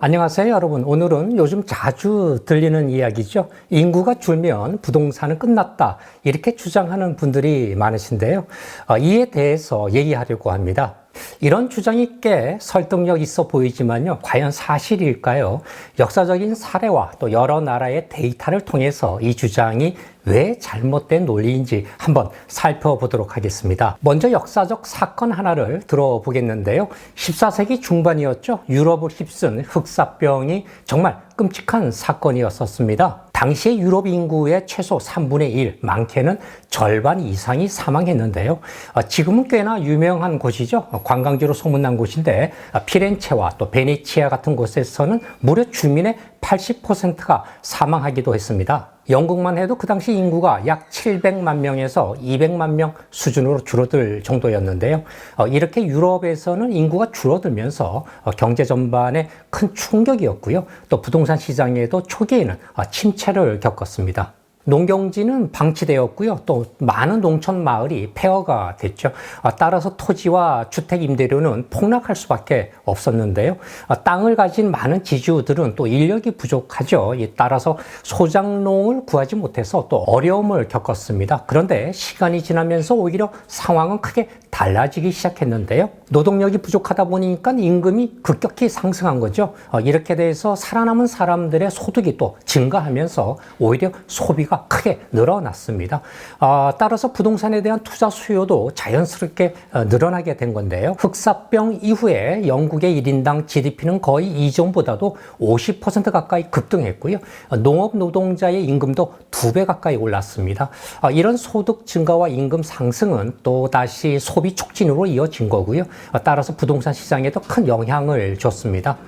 안녕하세요, 여러분. 오늘은 요즘 자주 들리는 이야기죠. 인구가 줄면 부동산은 끝났다. 이렇게 주장하는 분들이 많으신데요. 어, 이에 대해서 얘기하려고 합니다. 이런 주장이 꽤 설득력 있어 보이지만요. 과연 사실일까요? 역사적인 사례와 또 여러 나라의 데이터를 통해서 이 주장이 왜 잘못된 논리인지 한번 살펴보도록 하겠습니다. 먼저 역사적 사건 하나를 들어보겠는데요. 14세기 중반이었죠. 유럽을 휩쓴 흑사병이 정말 끔찍한 사건이었었습니다. 당시의 유럽 인구의 최소 3분의 1, 많게는 절반 이상이 사망했는데요. 어, 지금은 꽤나 유명한 곳이죠. 어, 관광지로 소문난 곳인데 어, 피렌체와 또 베네치아 같은 곳에서는 무려 주민의 80%가 사망하기도 했습니다. 영국만 해도 그 당시 인구가 약 700만 명에서 200만 명 수준으로 줄어들 정도였는데요. 이렇게 유럽에서는 인구가 줄어들면서 경제 전반에 큰 충격이었고요. 또 부동산 시장에도 초기에는 침체를 겪었습니다. 농경지는 방치되었고요. 또 많은 농촌 마을이 폐허가 됐죠. 아, 따라서 토지와 주택 임대료는 폭락할 수밖에 없었는데요. 아, 땅을 가진 많은 지주들은 또 인력이 부족하죠. 따라서 소장농을 구하지 못해서 또 어려움을 겪었습니다. 그런데 시간이 지나면서 오히려 상황은 크게 달라지기 시작했는데요. 노동력이 부족하다 보니까 임금이 급격히 상승한 거죠. 어, 이렇게 돼서 살아남은 사람들의 소득이 또 증가하면서 오히려 소비가 크게 늘어났습니다. 어, 따라서 부동산에 대한 투자 수요도 자연스럽게 어, 늘어나게 된 건데요. 흑사병 이후에 영국의 1인당 GDP는 거의 이전보다도 50% 가까이 급등했고요. 농업 노동자의 임금도 두 배 가까이 올랐습니다. 이런 소득 증가와 임금 상승은 또 다시 소비 촉진으로 이어진 거고요. 따라서 부동산 시장에도 큰 영향을 줬습니다.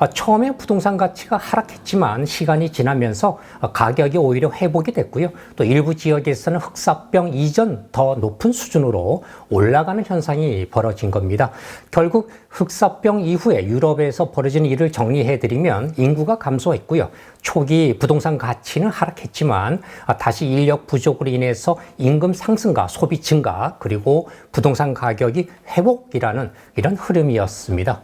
아, 처음에 부동산 가치가 하락했지만 시간이 지나면서 가격이 오히려 회복이 됐고요. 또 일부 지역에서는 흑사병 이전 더 높은 수준으로 올라가는 현상이 벌어진 겁니다. 결국 흑사병 이후에 유럽에서 벌어진 일을 정리해 드리면 인구가 감소했고요. 초기 부동산 가치는 하락했지만 다시 인력 부족으로 인해서 임금 상승과 소비 증가 그리고 부동산 가격이 회복이라는 이런 흐름이었습니다.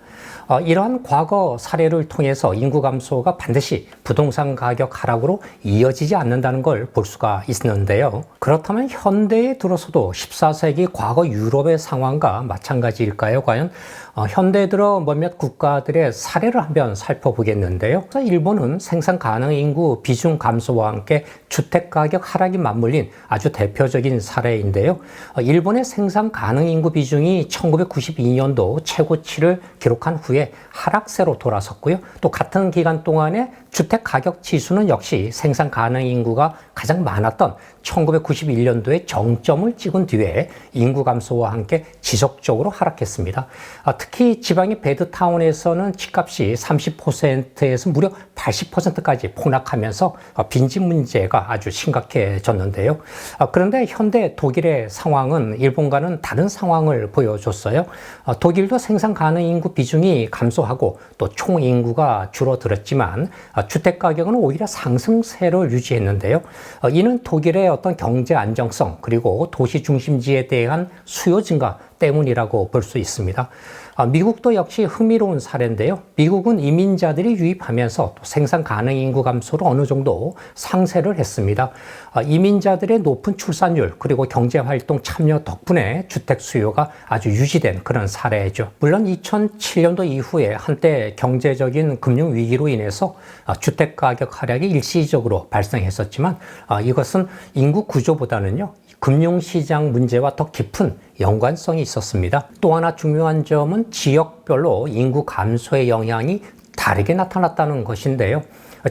어, 이러한 과거 사례를 통해서 인구 감소가 반드시 부동산 가격 하락으로 이어지지 않는다는 걸 볼 수가 있는데요. 그렇다면 현대에 들어서도 14세기 과거 유럽의 상황과 마찬가지일까요? 과연 어, 현대에 들어 몇몇 국가들의 사례를 한번 살펴보겠는데요. 일본은 생산 가능 인구 비중 감소와 함께 주택 가격 하락이 맞물린 아주 대표적인 사례인데요. 어, 일본의 생산 가능 인구 비중이 1992년도 최고치를 기록한 후에 하락세로 돌아섰고요. 또 같은 기간 동안에 주택 가격 지수는 역시 생산 가능 인구가 가장 많았던 1991년도에 정점을 찍은 뒤에 인구 감소와 함께 지속적으로 하락했습니다. 아, 특히 지방의 베드타운에서는 집값이 30%에서 무려 80%까지 폭락하면서 빈집 문제가 아주 심각해졌는데요. 아, 그런데 현대 독일의 상황은 일본과는 다른 상황을 보여줬어요. 아, 독일도 생산 가능 인구 비중이 감소하고 또 총 인구가 줄어들었지만 주택 가격은 오히려 상승세를 유지했는데요. 어, 이는 독일의 어떤 경제 안정성 그리고 도시 중심지에 대한 수요 증가 때문이라고 볼 수 있습니다. 아, 미국도 역시 흥미로운 사례인데요. 미국은 이민자들이 유입하면서 생산 가능 인구 감소로 어느 정도 상쇄를 했습니다. 아, 이민자들의 높은 출산율 그리고 경제 활동 참여 덕분에 주택 수요가 아주 유지된 그런 사례죠. 물론 2007년도 이후에 한때 경제적인 금융 위기로 인해서 아, 주택 가격 하락이 일시적으로 발생했었지만 이것은 인구 구조보다는요 금융시장 문제와 더 깊은 연관성이 있었습니다. 또 하나 중요한 점은 지역별로 인구 감소의 영향이 다르게 나타났다는 것인데요.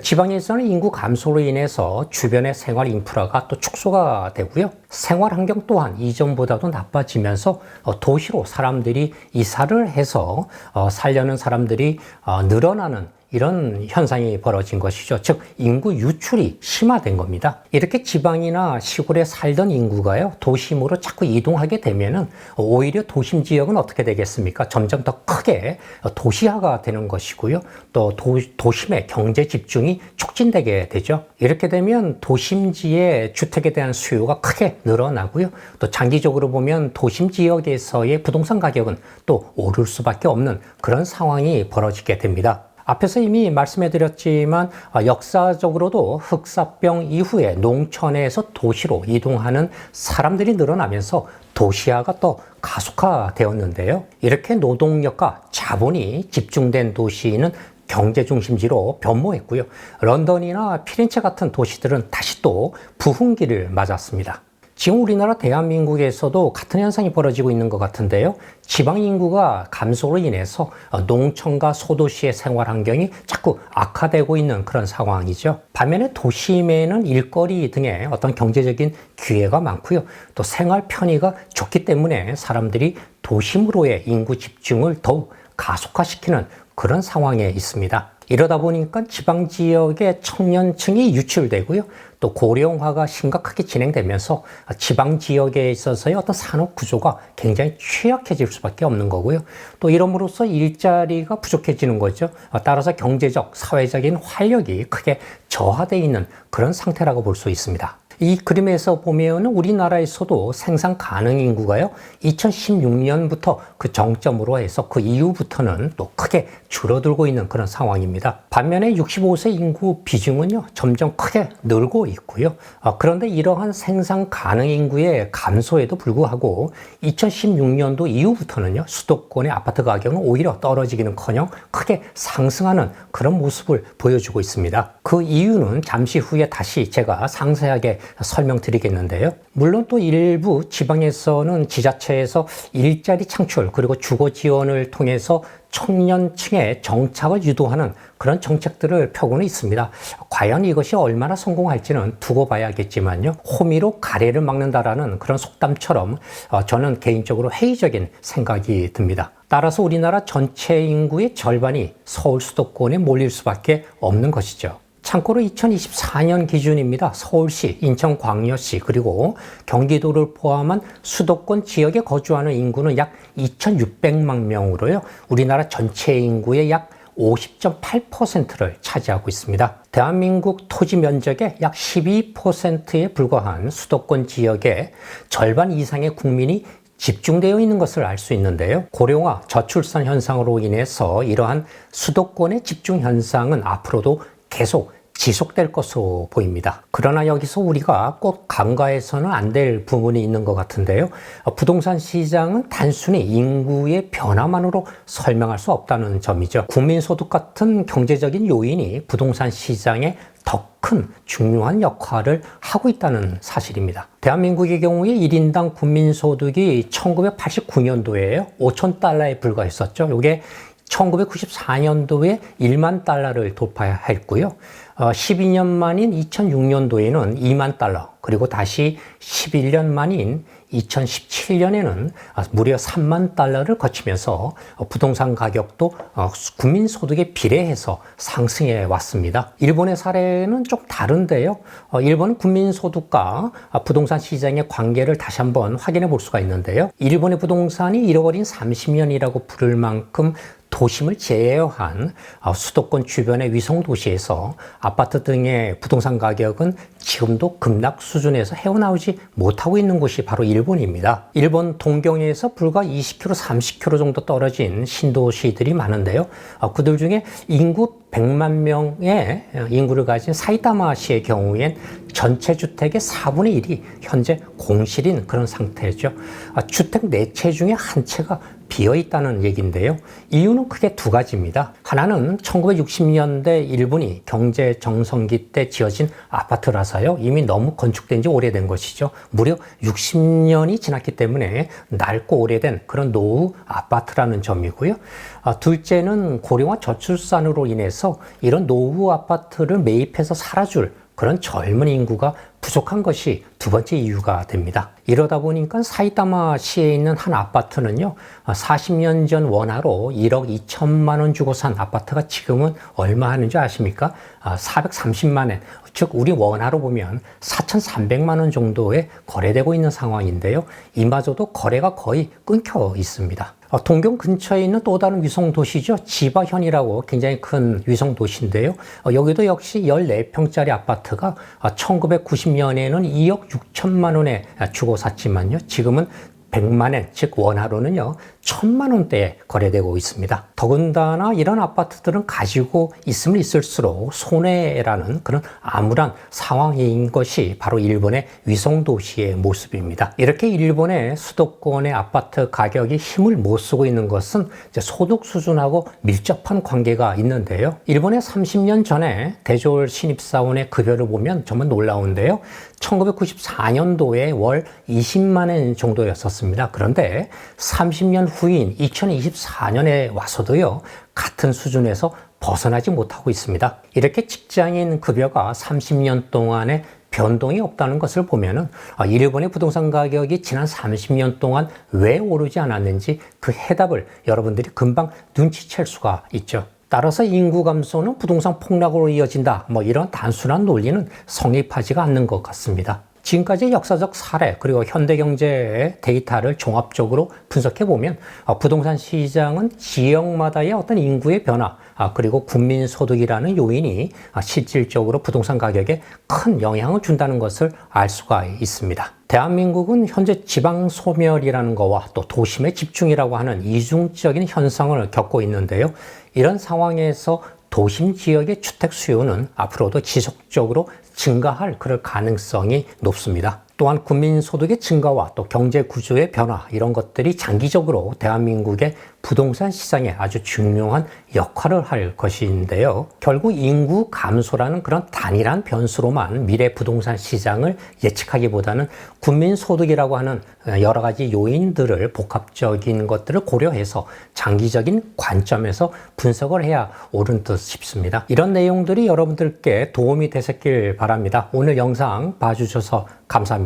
지방에서는 인구 감소로 인해서 주변의 생활 인프라가 또 축소가 되고요. 생활 환경 또한 이전보다도 나빠지면서 어, 도시로 사람들이 이사를 해서 어, 살려는 사람들이 어, 늘어나는 이런 현상이 벌어진 것이죠. 즉 인구 유출이 심화된 겁니다. 이렇게 지방이나 시골에 살던 인구가요 도심으로 자꾸 이동하게 되면은 오히려 도심 지역은 어떻게 되겠습니까? 점점 더 크게 도시화가 되는 것이고요. 또 도, 도심의 경제 집중이 촉진되게 되죠. 이렇게 되면 도심지의 주택에 대한 수요가 크게 늘어나고요. 또 장기적으로 보면 도심 지역에서의 부동산 가격은 또 오를 수밖에 없는 그런 상황이 벌어지게 됩니다. 앞에서 이미 말씀해 드렸지만 아, 역사적으로도 흑사병 이후에 농촌에서 도시로 이동하는 사람들이 늘어나면서 도시화가 또 가속화되었는데요. 이렇게 노동력과 자본이 집중된 도시는 경제 중심지로 변모했고요. 런던이나 피렌체 같은 도시들은 다시 또 부흥기를 맞았습니다. 지금 우리나라 대한민국에서도 같은 현상이 벌어지고 있는 것 같은데요. 지방 인구가 감소로 인해서 농촌과 소도시의 생활 환경이 자꾸 악화되고 있는 그런 상황이죠. 반면에 도심에는 일거리 등의 어떤 경제적인 기회가 많고요. 또 생활 편의가 좋기 때문에 사람들이 도심으로의 인구 집중을 더욱 가속화시키는 그런 상황에 있습니다. 이러다 보니까 지방 지역의 청년층이 유출되고요. 또 고령화가 심각하게 진행되면서 지방 지역에 있어서의 어떤 산업 구조가 굉장히 취약해질 수밖에 없는 거고요. 또 이름으로써 일자리가 부족해지는 거죠. 따라서 경제적, 사회적인 활력이 크게 저하되어 있는 그런 상태라고 볼 수 있습니다. 이 그림에서 보면 우리나라에서도 생산 가능 인구가요, 2016년부터 그 정점으로 해서 그 이후부터는 또 크게 줄어들고 있는 그런 상황입니다. 반면에 65세 인구 비중은요, 점점 크게 늘고 있고요. 어, 그런데 이러한 생산 가능 인구의 감소에도 불구하고 2016년도 이후부터는요, 수도권의 아파트 가격은 오히려 떨어지기는 커녕 크게 상승하는 그런 모습을 보여주고 있습니다. 그 이유는 잠시 후에 다시 제가 상세하게 설명드리겠는데요. 물론 또 일부 지방에서는 지자체에서 일자리 창출 그리고 주거 지원을 통해서 청년층의 정착을 유도하는 그런 정책들을 펴고는 있습니다. 과연 이것이 얼마나 성공할지는 두고 봐야겠지만요. 호미로 가래를 막는다라는 그런 속담처럼 어, 저는 개인적으로 회의적인 생각이 듭니다. 따라서 우리나라 전체 인구의 절반이 서울 수도권에 몰릴 수밖에 없는 것이죠. 참고로 2024년 기준입니다. 서울시, 인천 광역시, 그리고 경기도를 포함한 수도권 지역에 거주하는 인구는 약 2,600만 명으로요. 우리나라 전체 인구의 약 50.8%를 차지하고 있습니다. 대한민국 토지 면적의 약 12%에 불과한 수도권 지역에 절반 이상의 국민이 집중되어 있는 것을 알 수 있는데요. 고령화, 저출산 현상으로 인해서 이러한 수도권의 집중 현상은 앞으로도 계속 지속될 것으로 보입니다. 그러나 여기서 우리가 꼭 간과해서는 안 될 부분이 있는 것 같은데요. 부동산 시장은 단순히 인구의 변화만으로 설명할 수 없다는 점이죠. 국민소득 같은 경제적인 요인이 부동산 시장에 더 큰 중요한 역할을 하고 있다는 사실입니다. 대한민국의 경우에 1인당 국민소득이 1989년도에 5천 달러에 불과했었죠. 이게 1994년도에 1만 달러를 돌파했고요. 어, 12년 만인 2006년도에는 2만 달러, 그리고 다시 11년 만인 2017년에는 무려 3만 달러를 거치면서 부동산 가격도 어, 국민 소득에 비례해서 상승해 왔습니다. 일본의 사례는 좀 다른데요. 어, 일본은 국민 소득과 부동산 시장의 관계를 다시 한번 확인해 볼 수가 있는데요. 일본의 부동산이 잃어버린 30년이라고 부를 만큼 도심을 제외한 어, 수도권 주변의 위성 도시에서 아파트 등의 부동산 가격은 지금도 급락 수준에서 헤어나오지 못하고 있는 곳이 바로 일본입니다. 일본 동경에서 불과 20km, 30km 정도 떨어진 신도시들이 많은데요. 어, 그들 중에 인구 100만 명의 인구를 가진 사이타마시의 경우엔 전체 주택의 4분의 1이 현재 공실인 그런 상태죠. 아, 주택 4채 중에 한 채가 비어 있다는 얘기인데요. 이유는 크게 두 가지입니다. 하나는 1960년대 일본이 경제 정성기 때 지어진 아파트라서요. 이미 너무 건축된 지 오래된 것이죠. 무려 60년이 지났기 때문에 낡고 오래된 그런 노후 아파트라는 점이고요. 아, 둘째는 고령화 저출산으로 인해서 이런 노후 아파트를 매입해서 살아줄 그런 젊은 인구가 부족한 것이 두 번째 이유가 됩니다. 이러다 보니까 사이타마시에 있는 한 아파트는요, 40년 전 원화로 1억 2천만 원 주고 산 아파트가 지금은 얼마 하는지 아십니까? 430만 원. 즉, 우리 원화로 보면 4,300만 원 정도에 거래되고 있는 상황인데요. 이마저도 거래가 거의 끊겨 있습니다. 어, 동경 근처에 있는 또 다른 위성 도시죠. 지바현이라고 굉장히 큰 위성 도시인데요. 어, 여기도 역시 14평짜리 아파트가 1990년에는 어, 2억 6천만 원에 주고 샀지만요. 지금은 100만 엔, 즉 원화로는요. 천만 원대에 거래되고 있습니다. 더군다나 이런 아파트들은 가지고 있으면 있을수록 손해라는 그런 암울한 상황인 것이 바로 일본의 위성도시의 모습입니다. 이렇게 일본의 수도권의 아파트 가격이 힘을 못 쓰고 있는 것은 소득 수준하고 밀접한 관계가 있는데요. 일본의 30년 전에 대졸 신입사원의 급여를 보면 정말 놀라운데요. 1994년도에 월 20만 원 정도였었습니다. 그런데 30년 후인 2024년에 와서도요, 같은 수준에서 벗어나지 못하고 있습니다. 이렇게 직장인 급여가 30년 동안에 변동이 없다는 것을 보면은 아, 일본의 부동산 가격이 지난 30년 동안 왜 오르지 않았는지 그 해답을 여러분들이 금방 눈치챌 수가 있죠. 따라서 인구 감소는 부동산 폭락으로 이어진다. 뭐 이런 단순한 논리는 성립하지가 않는 것 같습니다. 지금까지 역사적 사례 그리고 현대 경제의 데이터를 종합적으로 분석해 보면 어, 부동산 시장은 지역마다의 어떤 인구의 변화 아, 그리고 국민 소득이라는 요인이 아, 실질적으로 부동산 가격에 큰 영향을 준다는 것을 알 수가 있습니다. 대한민국은 현재 지방 소멸이라는 거와 또 도심의 집중이라고 하는 이중적인 현상을 겪고 있는데요. 이런 상황에서 도심 지역의 주택 수요는 앞으로도 지속적으로 증가할 그럴 가능성이 높습니다. 또한 국민 소득의 증가와 또 경제 구조의 변화 이런 것들이 장기적으로 대한민국의 부동산 시장에 아주 중요한 역할을 할 것인데요. 결국 인구 감소라는 그런 단일한 변수로만 미래 부동산 시장을 예측하기보다는 국민 소득이라고 하는 여러 가지 요인들을 복합적인 것들을 고려해서 장기적인 관점에서 분석을 해야 옳은 듯 싶습니다. 이런 내용들이 여러분들께 도움이 되셨길 바랍니다. 오늘 영상 봐주셔서 감사합니다.